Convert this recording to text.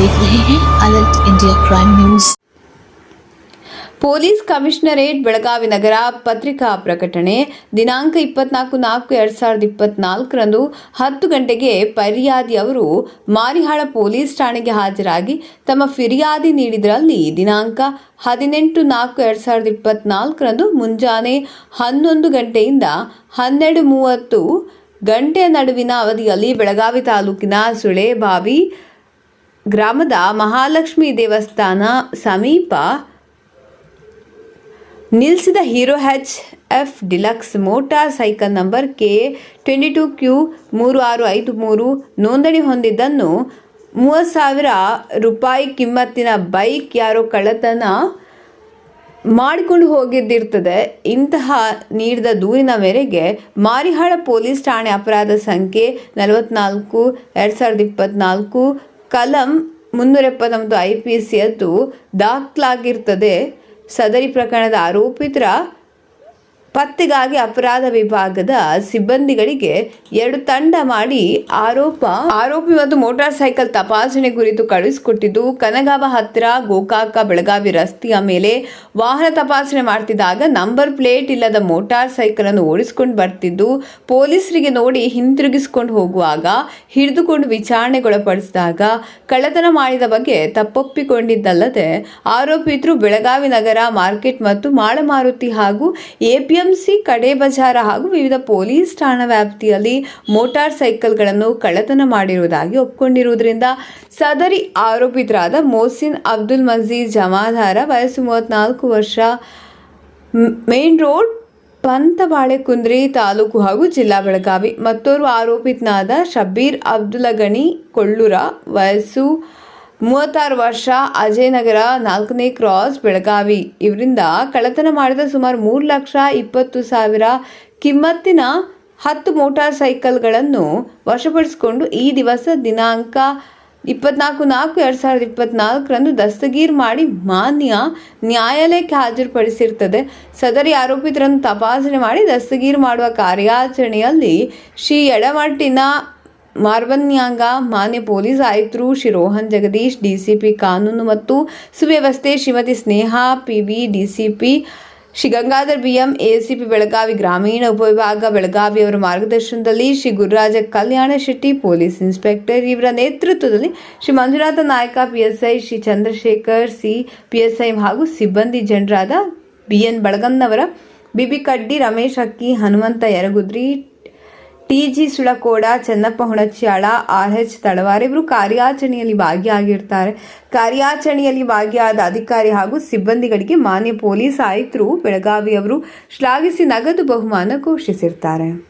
India crime news police commissionerate, Belagavi ನಗರ ಪತ್ರಿಕಾ ಪ್ರಕಟಣೆ. ದಿನಾಂಕ ಇಪ್ಪತ್ನಾಲ್ಕು ನಾಲ್ಕು ಎರಡ್ ಸಾವಿರದ ಇಪ್ಪತ್ನಾಲ್ಕರಂದು ಹತ್ತು ಗಂಟೆಗೆ ಪರ್ಯಾದಿ ಅವರು ಮಾರಿಹಾಳ ಪೊಲೀಸ್ ಠಾಣೆಗೆ ಹಾಜರಾಗಿ ತಮ್ಮ ಫಿರ್ಯಾದಿ ನೀಡಿದರಲ್ಲಿ ದಿನಾಂಕ ಹದಿನೆಂಟು ನಾಲ್ಕು ಎರಡ್ ಸಾವಿರದ ಇಪ್ಪತ್ನಾಲ್ಕರಂದು ಮುಂಜಾನೆ ಹನ್ನೊಂದು ಗಂಟೆಯಿಂದ ಹನ್ನೆರಡು ಮೂವತ್ತು ಗಂಟೆಯ ನಡುವಿನ ಅವಧಿಯಲ್ಲಿ ಬೆಳಗಾವಿ ತಾಲೂಕಿನ ಸುಳೆಬಾವಿ ಗ್ರಾಮದ ಮಹಾಲಕ್ಷ್ಮಿ ದೇವಸ್ಥಾನ ಸಮೀಪ ನಿಲ್ಲಿಸಿದ Hero H F deluxe motor cycle number K twenty two Q ಮೂರು ಆರು ಐದು ಮೂರು ನೋಂದಣಿ ಹೊಂದಿದ್ದನ್ನು ಮೂವತ್ತು ಸಾವಿರ ರೂಪಾಯಿ ಕಿಮ್ಮತ್ತಿನ ಬೈಕ್ ಯಾರೋ ಕಳ್ಳತನ ಮಾಡಿಕೊಂಡು ಹೋಗಿದ್ದಿರ್ತದೆ. ಇಂತಹ ನೀಡಿದ ದೂರಿನ ಮೇರೆಗೆ ಮಾರಿಹಾಳ ಪೊಲೀಸ್ ಠಾಣೆ ಅಪರಾಧ ಸಂಖ್ಯೆ ನಲವತ್ನಾಲ್ಕು, ಎರಡು ಸಾವಿರದ ಇಪ್ಪತ್ನಾಲ್ಕು ಕಲಂ ಮುನ್ನೂರ ಎಪ್ಪತ್ತೊಂಬತ್ತು ಐ ಪಿ ಸಿಯದ್ದು ದಾಖಲಾಗಿರ್ತದೆ. ಸದರಿ ಪ್ರಕರಣದ ಆರೋಪಿತರ ಪತ್ತೆಗಾಗಿ ಅಪರಾಧ ವಿಭಾಗದ ಸಿಬ್ಬಂದಿಗಳಿಗೆ ಎರಡು ತಂಡ ಮಾಡಿ ಆರೋಪ. ಆರೋಪಿ ಮತ್ತು ಮೋಟಾರ್ ಸೈಕಲ್ ತಪಾಸಣೆ ಕುರಿತು ಕಳುಹಿಸಿಕೊಟ್ಟಿದ್ದು, ಕನಗಾವ ಹತ್ತಿರ ಗೋಕಾಕ ಬೆಳಗಾವಿ ರಸ್ತೆಯ ಮೇಲೆ ವಾಹನ ತಪಾಸಣೆ ಮಾಡ್ತಿದ್ದಾಗ ನಂಬರ್ ಪ್ಲೇಟ್ ಇಲ್ಲದ ಮೋಟಾರ್ ಸೈಕಲ್ ಅನ್ನು ಓಡಿಸಿಕೊಂಡು ಬರ್ತಿದ್ದು, ಪೊಲೀಸರಿಗೆ ನೋಡಿ ಹಿಂತಿರುಗಿಸಿಕೊಂಡು ಹೋಗುವಾಗ ಹಿಡಿದುಕೊಂಡು ವಿಚಾರಣೆಗೊಳಪಡಿಸಿದಾಗ ಕಳ್ಳತನ ಮಾಡಿದ ಬಗ್ಗೆ ತಪ್ಪೊಪ್ಪಿಕೊಂಡಿದ್ದಲ್ಲದೆ ಆರೋಪಿತರು ಬೆಳಗಾವಿ ನಗರ ಮಾರ್ಕೆಟ್ ಮತ್ತು ಮಾಳಮಾರುತಿ ಹಾಗೂ ಎಪಿಎಂಸಿ ಕಡೆ ಬಜಾರ ಹಾಗೂ ವಿವಿಧ ಪೊಲೀಸ್ ಠಾಣಾ ವ್ಯಾಪ್ತಿಯಲ್ಲಿ ಮೋಟಾರ್ ಸೈಕಲ್ಗಳನ್ನು ಕಳ್ಳತನ ಮಾಡಿರುವುದಾಗಿ ಒಪ್ಪಿಕೊಂಡಿರುವುದರಿಂದ ಸದರಿ ಆರೋಪಿತರಾದ ಮೋಸಿನ್ ಅಬ್ದುಲ್ ಮಜೀದ್ ಜಮಾದಾರ ವಯಸ್ಸು ಮೂವತ್ನಾಲ್ಕು ವರ್ಷ, ಮೇನ್ ರೋಡ್ ಪಂತಬಾಳೆಕುಂದ್ರಿ ತಾಲೂಕು ಹಾಗೂ ಜಿಲ್ಲಾ ಬೆಳಗಾವಿ. ಮತ್ತೋರ್ವ ಆರೋಪಿತನಾದ ಶಬೀರ್ ಅಬ್ದುಲ್ ಗಣಿ ಕೊಳ್ಳೂರ ವಯಸ್ಸು ಮೂವತ್ತಾರು ವರ್ಷ ಅಜಯನಗರ ನಾಲ್ಕನೇ ಕ್ರಾಸ್ ಬೆಳಗಾವಿ. ಇವರಿಂದ ಕಳ್ಳತನ ಮಾಡಿದ ಸುಮಾರು ಮೂರು ಲಕ್ಷ ಇಪ್ಪತ್ತು ಸಾವಿರ ಕಿಮ್ಮತ್ತಿನ ಹತ್ತು ಮೋಟಾರ್ ಸೈಕಲ್ಗಳನ್ನು ವಶಪಡಿಸಿಕೊಂಡು ಈ ದಿವಸ ದಿನಾಂಕ ಇಪ್ಪತ್ನಾಲ್ಕು ನಾಲ್ಕು ಎರಡು ಸಾವಿರದ ಇಪ್ಪತ್ನಾಲ್ಕರಂದು ದಸ್ತಗೀರ್ ಮಾಡಿ ಮಾನ್ಯ ನ್ಯಾಯಾಲಯಕ್ಕೆ ಹಾಜರುಪಡಿಸಿರ್ತದೆ. ಸದರಿ ಆರೋಪಿತರನ್ನು ತಪಾಸಣೆ ಮಾಡಿ ದಸ್ತಗೀರ್ ಮಾಡುವ ಕಾರ್ಯಾಚರಣೆಯಲ್ಲಿ ಶ್ರೀ ಎಡಮಟ್ಟಿನ ಮಾರ್ಬನ್ಯಾಂಗ ಮಾನ್ಯ ಪೊಲೀಸ್ ಆಯುಕ್ತರು ಶ್ರೀ ರೋಹನ್ ಜಗದೀಶ್, ಡಿಸಿಪಿ ಕಾನೂನು ಮತ್ತು ಸುವ್ಯವಸ್ಥೆ Shrimati Sneha, PV, DCP Shri Gangadhar BM, ACP Belagavi ಗ್ರಾಮೀಣ ಉಪವಿಭಾಗ ಬೆಳಗಾವಿ ಅವರ ಮಾರ್ಗದರ್ಶನದಲ್ಲಿ ಶ್ರೀ ಗುರುರಾಜ ಕಲ್ಯಾಣ ಶೆಟ್ಟಿ ಪೊಲೀಸ್ ಇನ್ಸ್ಪೆಕ್ಟರ್ ಇವರ ನೇತೃತ್ವದಲ್ಲಿ Shri Manjunath Nayak, PSI Shri Chandrashekhar C, PSI ಹಾಗೂ ಸಿಬ್ಬಂದಿ ಜನರಾದ BN Balagannavar, BB Kaddi, Ramesh Akki, Hanumanta Yaragudri TG Sulakoda, Chennappa Hunachyal, R H Talawar ಇವರು ಕಾರ್ಯಾಚರಣೆಯಲ್ಲಿ ಭಾಗಿಯಾಗಿರ್ತಾರೆ. ಕಾರ್ಯಾಚರಣೆಯಲ್ಲಿ ಭಾಗಿಯಾದ ಅಧಿಕಾರಿ ಹಾಗೂ ಸಿಬ್ಬಂದಿಗಳಿಗೆ ಮಾನ್ಯ ಪೊಲೀಸ್ ಆಯುಕ್ತರು, ಬೆಳಗಾವಿಯವರು ಶ್ಲಾಘಿಸಿ ನಗದು ಬಹುಮಾನ ಘೋಷಿಸಿರ್ತಾರೆ.